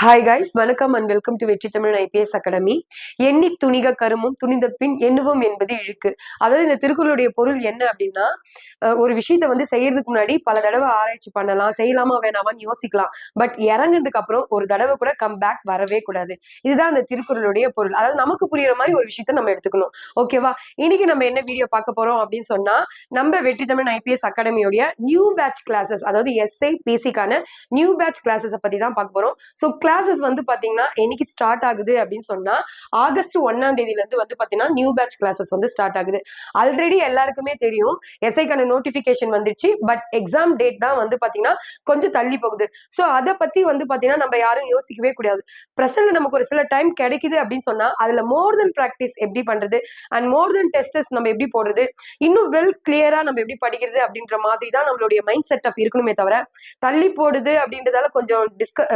Hi guys வணக்கம் and welcome to Vetri Tamil IPS academy எண்ணி துணிக கருமும் துணிந்த பின் எண்ணுவோம் என்பது இழுக்கு. அதாவது இந்த திருக்குறளுடைய பொருள் என்ன அப்படின்னா ஒரு விஷயத்த வந்து செய்யறதுக்கு முன்னாடி பல தடவை ஆராய்ச்சி பண்ணலாம் செய்யலாமா வேணாமான்னு யோசிக்கலாம். பட் இறங்கினதுக்கு அப்புறம் ஒரு தடவை கூட கம் பேக் வரவே கூடாது. இதுதான் அந்த திருக்குறளுடைய பொருள். அதாவது நமக்கு புரியுற மாதிரி ஒரு விஷயத்த நம்ம எடுத்துக்கணும். ஓகேவா இன்னைக்கு நம்ம என்ன வீடியோ பார்க்க போறோம் அப்படின்னு சொன்னா நம்ம வெற்றி தமிழ் ஐபிஎஸ் அகாடமியோடைய நியூ பேட்ச் கிளாஸஸ் அதாவது எஸ்ஐ பிசிக்கான நியூ பேட்ச் கிளாஸஸை பத்தி தான் பார்க்க போறோம். ஸோ கிளாஸஸ் வந்து பாத்தீங்கன்னா என்னைக்கு ஸ்டார்ட் ஆகுது? அப்படின்னு சொன்னா ஆகஸ்ட் ஒன்னாம் தேதியில இருந்து வந்து பாத்தீங்கன்னா நியூ பேட்ச் கிளாஸஸ் வந்து ஸ்டார்ட் ஆகுது. ஆல்ரெடி எல்லாருக்குமே தெரியும் எஸ்ஐக்கான நோட்டிபிகேஷன் வந்துருச்சு பட் எக்ஸாம் டேட் தான் வந்து பாத்தீங்கன்னா கொஞ்சம் தள்ளி போகுது. ஸோ அதை பத்தி வந்து பாத்தீங்கன்னா நம்ம யாரும் யோசிக்கவே கூடாது. ப்ரெசென்ட்ல நமக்கு ஒரு சில டைம் கிடைக்குது அப்படின்னு சொன்னா அதுல மோர் தென் ப்ராக்டிஸ் எப்படி பண்றது? அண்ட் மோர் தென் டெஸ்டஸ் நம்ம எப்படி போடுறது? இன்னும் வெல் கிளியரா நம்ம எப்படி படிக்கிறது? அப்படின்ற மாதிரி தான் நம்மளுடைய மைண்ட் செட் அப் இருக்கணுமே தவிர தள்ளி போடுது அப்படின்றதால கொஞ்சம் டிஸ்க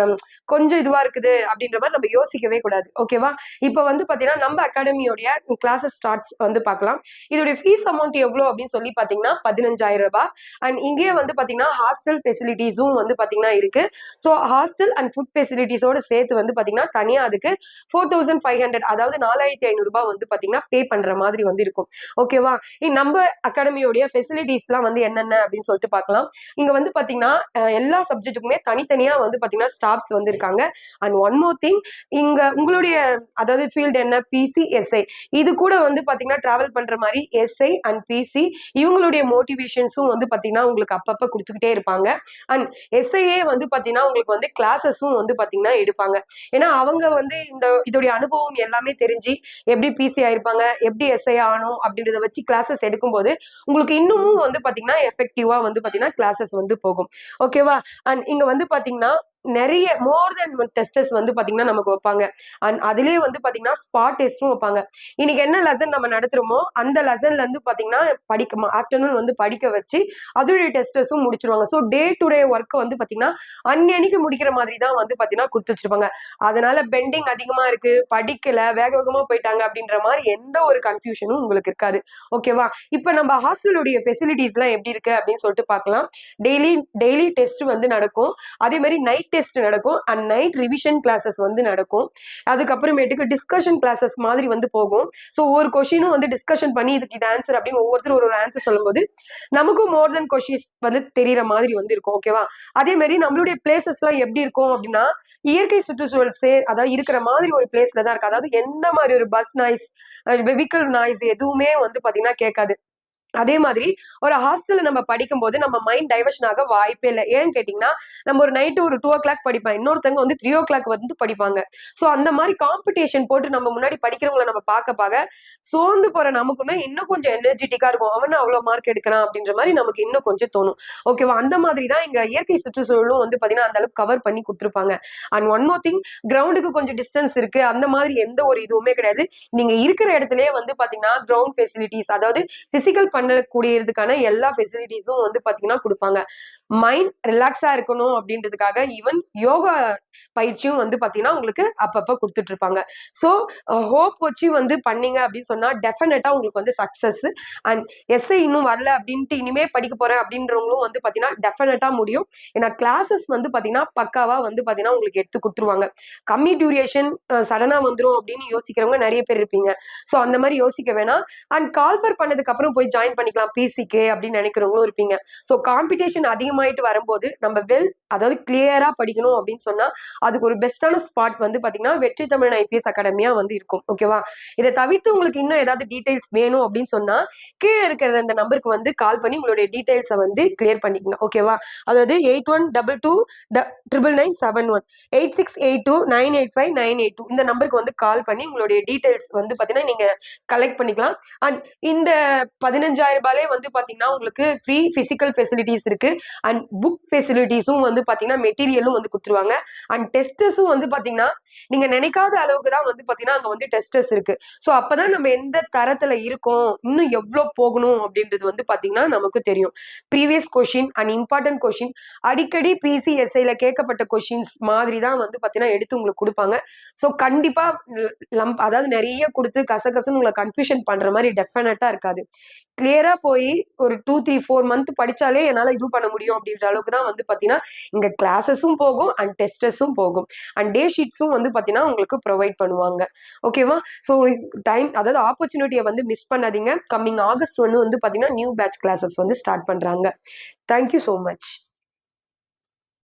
கொஞ்சம் இதுவா இருக்குது அப்படின்ற மாதிரி நம்ம யோசிக்கவே கூடாது. ஓகேவா இப்போ வந்து பாத்தீங்கன்னா நம்ம அகாடமியோடைய கிளாஸஸ் ஸ்டார்ட்ஸ் வந்து பார்க்கலாம் இதோடைய ஃபீஸ் அமௌண்ட் எவ்வளோ அப்படின்னு சொல்லி பாத்தீங்கன்னா பதினஞ்சாயிரம் ரூபாய். அண்ட் இங்கேயே வந்து பாத்தீங்கன்னா ஹாஸ்டல் ஃபெசிலிட்டிஸும் வந்து பாத்தீங்கன்னா இருக்கு. ஸோ ஹாஸ்டல் அண்ட் ஃபுட் ஃபெசிலிட்டிஸோட சேர்த்து வந்து பாத்தீங்கன்னா தனியா அதுக்கு ஃபோர் தௌசண்ட் ஃபைவ் ஹண்ட்ரட் அதாவது நாலாயிரத்தி ஐநூறு ரூபாய் வந்து பாத்தீங்கன்னா பே பண்ற மாதிரி வந்து இருக்கும். ஓகேவா இ- நம்ம அகாடமியோடைய ஃபெசிலிட்டிஸ்லாம் வந்து என்னென்ன அப்படின்னு சொல்லிட்டு பார்க்கலாம் இங்க வந்து பாத்தீங்கன்னா எல்லா சப்ஜெக்ட்டுக்குமே தனித்தனியா வந்து பாத்தீங்கன்னா ஸ்டாஃப்ஸ் வந்து இருக்காங்க. அண்ட் ஒன் மோர் திங் இங்க உங்களுடைய அதாவது ஃபீல்டு என்ன? பிசி எஸ்ஐ இது கூட வந்து பாத்தீங்கன்னா டிராவல் பண்ற மாதிரி எஸ்ஐ அண்ட் பிசி இவங்களுடைய மோட்டிவேஷன்ஸும் வந்து பாத்தீங்கன்னா உங்களுக்கு அப்பப்ப கொடுத்துக்கிட்டே இருப்பாங்க. அண்ட் எஸ்ஐஏ வந்து பாத்தீங்கன்னா உங்களுக்கு வந்து கிளாஸஸும் வந்து பாத்தீங்கன்னா எடுப்பாங்க. ஏன்னா அவங்க வந்து இந்த இதோடைய அனுபவம் எல்லாமே தெரிஞ்சு எப்படி பிசி ஆயிருப்பாங்க எப்படி எஸ்ஐ ஆகணும் அப்படின்றத வச்சு கிளாஸஸ் எடுக்கும்போது உங்களுக்கு இன்னமும் வந்து பாத்தீங்கன்னா எஃபெக்டிவா வந்து பாத்தீங்கன்னா கிளாஸஸ் வந்து போகும். ஓகேவா அண்ட் இங்க வந்து பாத்தீங்கன்னா நிறைய மோர் தென் டெஸ்டஸ் வந்து பாத்தீங்கன்னா நமக்கு வைப்பாங்க. அண்ட் அதுலயே வந்து பாத்தீங்கன்னா ஸ்பாட் டெஸ்ட்டும் வைப்பாங்க. இன்னைக்கு என்ன லெசன் நம்ம நடத்துறோமோ அந்த லெசன்ல இருந்து பாத்தீங்கன்னா படிக்க ஆஃப்டர்நூன் வந்து படிக்க வச்சு அதோடைய டெஸ்டஸும் முடிச்சிருவாங்க. So day to day work வந்து பாத்தீங்கன்னா அன்னன்னைக்கு முடிக்கிற மாதிரி தான் வந்து பாத்தீங்கன்னா கொடுத்து வச்சிருப்பாங்க. அதனால பெண்டிங் அதிகமா இருக்கு படிக்கல வேக வேகமா போயிட்டாங்க அப்படின்ற மாதிரி எந்த ஒரு கன்ஃபியூஷனும் உங்களுக்கு இருக்காது. ஓகேவா இப்போ நம்ம ஹாஸ்டலுடைய ஃபெசிலிட்டிஸ்லாம் எப்படி இருக்கு அப்படின்னு சொல்லிட்டு பார்க்கலாம். டெய்லி டெய்லி டெஸ்ட் வந்து நடக்கும். அதே மாதிரி நைட் டெஸ்ட் நடக்கும். அண்ட் நைட் ரிவிஷன் கிளாஸஸ் வந்து நடக்கும். அதுக்கப்புறமேட்டுக்கு டிஸ்கஷன் கிளாஸஸ் மாதிரி வந்து போகும். ஸோ ஒவ்வொரு கொஷினும் வந்து டிஸ்கஷன் பண்ணி இதுக்கு இது ஆன்சர் அப்படின்னு ஒவ்வொருத்தரும் ஒரு ஒரு ஆன்சர் சொல்லும்போது நமக்கும் மோர் தென் கொஷின்ஸ் வந்து தெரியற மாதிரி வந்து இருக்கும் ஓகேவா அதே மாதிரி நம்மளுடைய பிளேசஸ்லாம் எப்படி இருக்கும் அப்படின்னா இயற்கை சுற்றுச்சூழல் சே அதாவது இருக்கிற மாதிரி ஒரு பிளேஸ்ல தான் இருக்கு. அதாவது எந்த மாதிரி ஒரு பஸ் நாய்ஸ் வெஹிக்கிள் நாய்ஸ் எதுவுமே வந்து பாத்தீங்கன்னா கேட்காது. அதே மாதிரி ஒரு ஹாஸ்டல்ல நம்ம படிக்கும்போது நம்ம மைண்ட் டைவர்ஷன் ஆக வாய்ப்பே இல்லை. ஏன்னு கேட்டிங்கன்னா நம்ம ஒரு நைட்டு ஒரு டூ ஓ கிளாக் படிப்பேன். இன்னொருத்தவங்க வந்து த்ரீ ஓ கிளாக் வந்து படிப்பாங்க. ஸோ அந்த மாதிரி காம்படிஷன் போட்டு நம்ம முன்னாடி படிக்கிறவங்கள நம்ம பார்க்க பார்க்க சோர்ந்து போற நமக்குமே இன்னும் கொஞ்சம் எனர்ஜெட்டிக்கா இருக்கும். அவன் அவ்வளோ மார்க் எடுக்கிறான் அப்படின்ற மாதிரி நமக்கு இன்னும் கொஞ்சம் தோணும். ஓகேவா அந்த மாதிரி தான் இங்க இயற்கை சுற்றுச்சூழலும் வந்து பாத்தீங்கன்னா அந்த அளவுக்கு கவர் பண்ணி கொடுத்துருப்பாங்க. அண்ட் ஒன் மோர் திங் கிரவுண்டுக்கு கொஞ்சம் டிஸ்டன்ஸ் இருக்கு. அந்த மாதிரி எந்த ஒரு இதுவுமே கிடையாது. நீங்க இருக்கிற இடத்துலயே வந்து பாத்தீங்கன்னா கிரவுண்ட் ஃபெசிலிட்டிஸ் அதாவது பிசிக்கல் பண்ணக்கூடியதுக்கான எல்லா ஃபெசிலிட்டிஸும் வந்து பாத்தீங்கன்னா கொடுப்பாங்க. மைண்ட் ரிலாக்ஸா இருக்கணும் அப்படின்றதுக்காக ஈவன் யோகா பயிற்சியும் வந்து பாத்தீங்கன்னா உங்களுக்கு அப்பப்ப கொடுத்துட்டு இருப்பாங்க ஸோ ஹோப் வச்சு வந்து பண்ணீங்க அப்படின்னு சொன்னா டெஃபினட்டா உங்களுக்கு வந்து சக்சஸ் அண்ட் எஸ்ஐ இன்னும் வரல அப்படின்ட்டு இனிமே படிக்க போறேன் அப்படின்றவங்களும் வந்து பாத்தீங்கன்னா டெஃபினட்டா முடியும். ஏன்னா கிளாஸஸ் வந்து பாத்தீங்கன்னா பக்காவா வந்து பாத்தீங்கன்னா உங்களுக்கு எடுத்து கொடுத்துருவாங்க. கம்மி டியூரேஷன் சடனா வந்துரும் அப்படின்னு யோசிக்கிறவங்க நிறைய பேர் இருப்பீங்க. ஸோ அந்த மாதிரி யோசிக்க வேணாம். அண்ட் கால்ஃபர் பண்ணதுக்கு அப்புறம் போய் ஜாயின் பண்ணிக்கலாம் பிசிக்கு அப்படின்னு நினைக்கிறவங்களும் இருப்பீங்க. ஸோ காம்படிஷன் அதிகமாயிட்டு வரும்போது நம்ம வெல் அதாவது கிளியரா படிக்கணும் அப்படின்னு சொன்னா அதுக்கு ஒரு பெஸ்டான ஸ்பாட் வந்து பாத்தீங்கன்னா வெற்றி தமிழ் ஐபிஎஸ் அகாடமியா வந்து இருக்கும். ஓகேவா இதை தவிர்த்து உங்களுக்கு இன்னும் ஏதாவது டீடைல்ஸ் வேணும் அப்படின்னு சொன்னா கீழே இருக்கிற அந்த நம்பருக்கு வந்து கால் பண்ணி உங்களுடைய டீடைல்ஸை வந்து கிளியர் பண்ணிக்கங்க. ஓகேவா அதாவது eight one double two triple nine seven one eight six eight two nine eight five nine eight two இந்த நம்பருக்கு வந்து கால் பண்ணி உங்களுடைய டீடைல்ஸ் வந்து பாத்தீங்கன்னா நீங்க கலெக்ட் பண்ணிக்கலாம். அண்ட் இந்த பதினஞ்சாயிரம் ரூபாயிலே வந்து பாத்தீங்கன்னா உங்களுக்கு ஃப்ரீ பிசிக்கல் ஃபெசிலிட்டிஸ் இருக்கு. அண்ட் புக் ஃபெசிலிட்டிஸும் வந்து பாத்தீங்கன்னா மெட்டீரியலும் வந்து கொடுத்துருவாங்க. அண்ட் டெஸ்டஸும் வந்து பாத்தீங்கன்னா நீங்க நினைக்காத அளவுக்கு தான் வந்து பாத்தீங்கன்னா அங்க வந்து டெஸ்டர்ஸ் இருக்கு. ஸோ அப்பதான் நம்ம எந்த தரத்துல இருக்கோம் இன்னும் எவ்வளவு போகணும் அப்படின்றது வந்து பாத்தீங்கன்னா நமக்கு தெரியும். Previous question and important question அடிக்கடி பிசிஎஸ்ஐல கேட்கப்பட்ட கொஷின்ஸ் மாதிரி தான் வந்து பாத்தீங்கன்னா எடுத்து உங்களுக்கு கொடுப்பாங்க. ஸோ கண்டிப்பா லம்ப் அதாவது நிறைய கொடுத்து கசகசன்னு உங்களை கன்ஃபியூஷன் பண்ற மாதிரி டெஃபினட்டா இருக்காது. கிளியரா போய் ஒரு டூ த்ரீ ஃபோர் மந்த் படிச்சாலே என்னால இது பண்ண முடியும் அப்படின்ற அளவுக்கு தான் வந்து பாத்தீங்கன்னா இங்க கிளாஸஸும் போகும் அண்ட் டெஸ்டஸும் போகும். அண்ட் டே ஷீட்ஸும் வந்து பாத்தீங்கன்னா உங்களுக்கு ப்ரொவைட் பண்ணுவாங்க. ஓகேவா ஸோ டைம் அதாவது ஆப்பர்ச்சுனிட்டியை வந்து மிஸ் பண்ணாதீங்க. கம்மிங் ஆகஸ்ட் ஒன்று வந்து பாத்தீங்கன்னா நியூ பேட்ச் கிளாஸஸ் வந்து ஸ்டார்ட் பண்றாங்க. Thank you so much